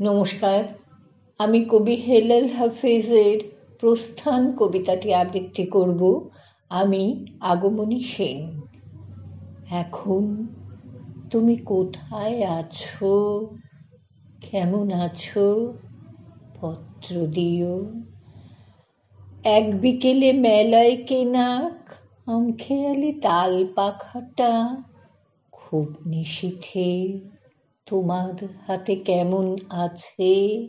নমস্কার। আমি কবি হেলাল হাফেজের প্রস্থান কবিতাটি আবৃত্তি করব। আমি আগমনী সেন। এখন তুমি কোথায় আছো? কেমন আছো? পত্র দিও। এক বিকেলে মেলায় কেনা আমখেয়ালি তাল পাখাটা খুব নিশীথে তোমার হাতে কেমন আছে?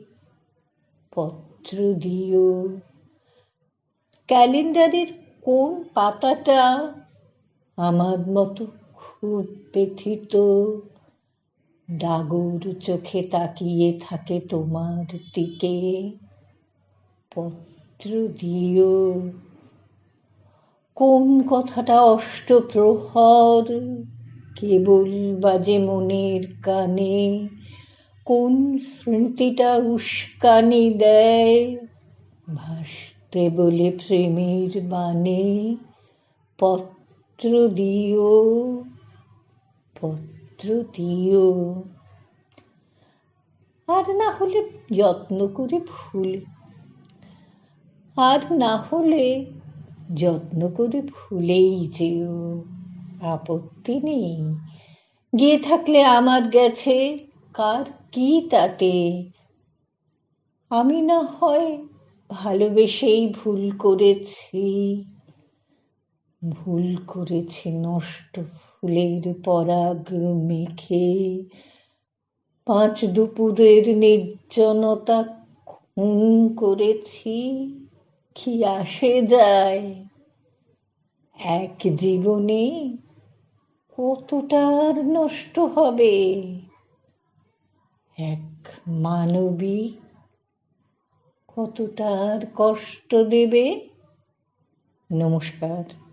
পত্র দিও। ক্যালেন্ডারের কোন পাতাটা আমার মতো খুব ব্যথিত? ডাগর চোখে তাকিয়ে থাকে তোমার দিকে। পত্র দিও। কোন কথাটা অষ্টপ্রহর? কেবল বাজে মনের কানে? কোন স্মৃতিটা উস্কানি দেয়? ভাসতে বলে প্রেমের বানে পত্র দিও পত্র দিও। আর না হলে যত্ন করে ভুল। আর না হলে যত্ন করে ভুলেই যেও। আপত্তি নেই। গিয়ে থাকলে আমার গেছে, কার কি তাতে? আমি না হয় ভালোবেসেই ভুল করেছি। ভুল করেছি নষ্ট ফুলের পরাগ মেখে। পাঁচ দুপুরের নির্জনতা খুন করেছি, কি আসে যায়? এক জীবনে কতটার নষ্ট হবে? এক মানবী কতটার কষ্ট দেবে? নমস্কার।